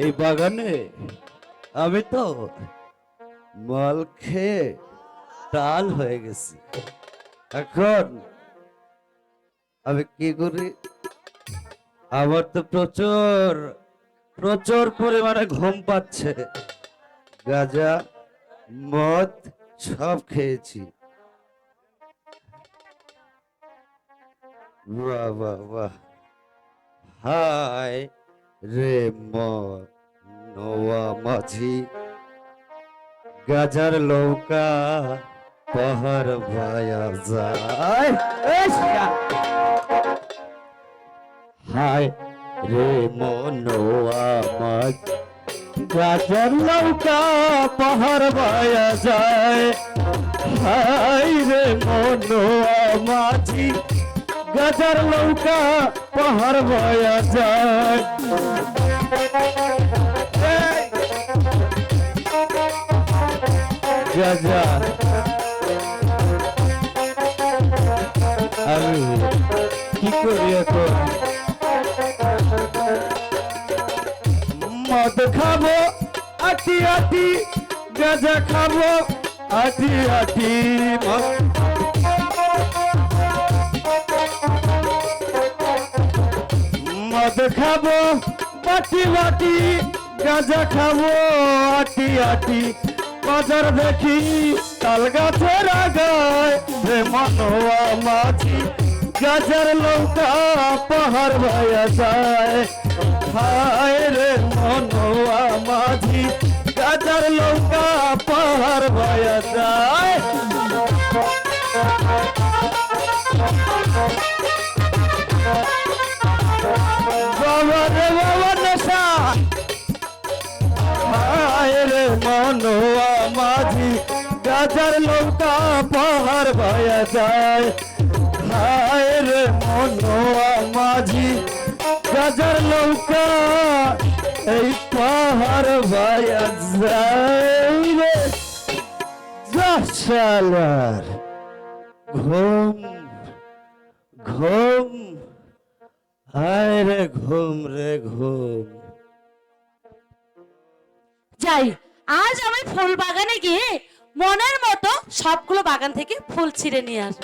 এই বাগানে আমি তো মাল খেয়ে টাল হয়ে গেছি। এখন আমি কি করি? আমার তো প্রচুর প্রচুর পরিমাণে ঘুম পাচ্ছে। গাজা, মদ সব খেয়েছি। বাহ বাহ বাহ। হায় রে নোয়া মাঝি। গাজার লৌকা পাহাড় ভায়া যায়। হায় রে মনোয়া মাঝ। গাজার লৌকা পাহাড় ভায়া যায়। হায় রে মনোয়া মাঝি। গাজার লৌকা পাহাড় ভায়া যায়। গাজা আমি কি করি এখন? মদ খাব, আটি আটি, গাজা খাব, আটি আটি, মদ। খাব বাটি বাটি গাঁজা খাব, আটি আটি। বাজার দেখি, তাল গাছের আগায় রে মনোয়া মাঝি। গাজার লঙ্কা পাহাড় ভাইয়া যায়। হায় রে মনোয়া মাঝি গাজার লঙ্কা পাহাড় ভাইয়া যায়। বাবা রে বাবা নেশা। হায় রে মনোয়া মাঝি গাজার লঙ্কা পাহাড় ভাইয়া যায়। হায় রে মনোয়া মাঝি গাজার লঙ্কা এই পাহাড় ভাইয়া যায় রে। শালার ঘুম ঘুম, হায় রে ঘুম রে ঘুম। যাই আজ আমি ফুল বাগানে গিয়ে মনের মতো সবগুলো বাগান থেকে ফুল ছিঁড়ে নিয়ে আসব।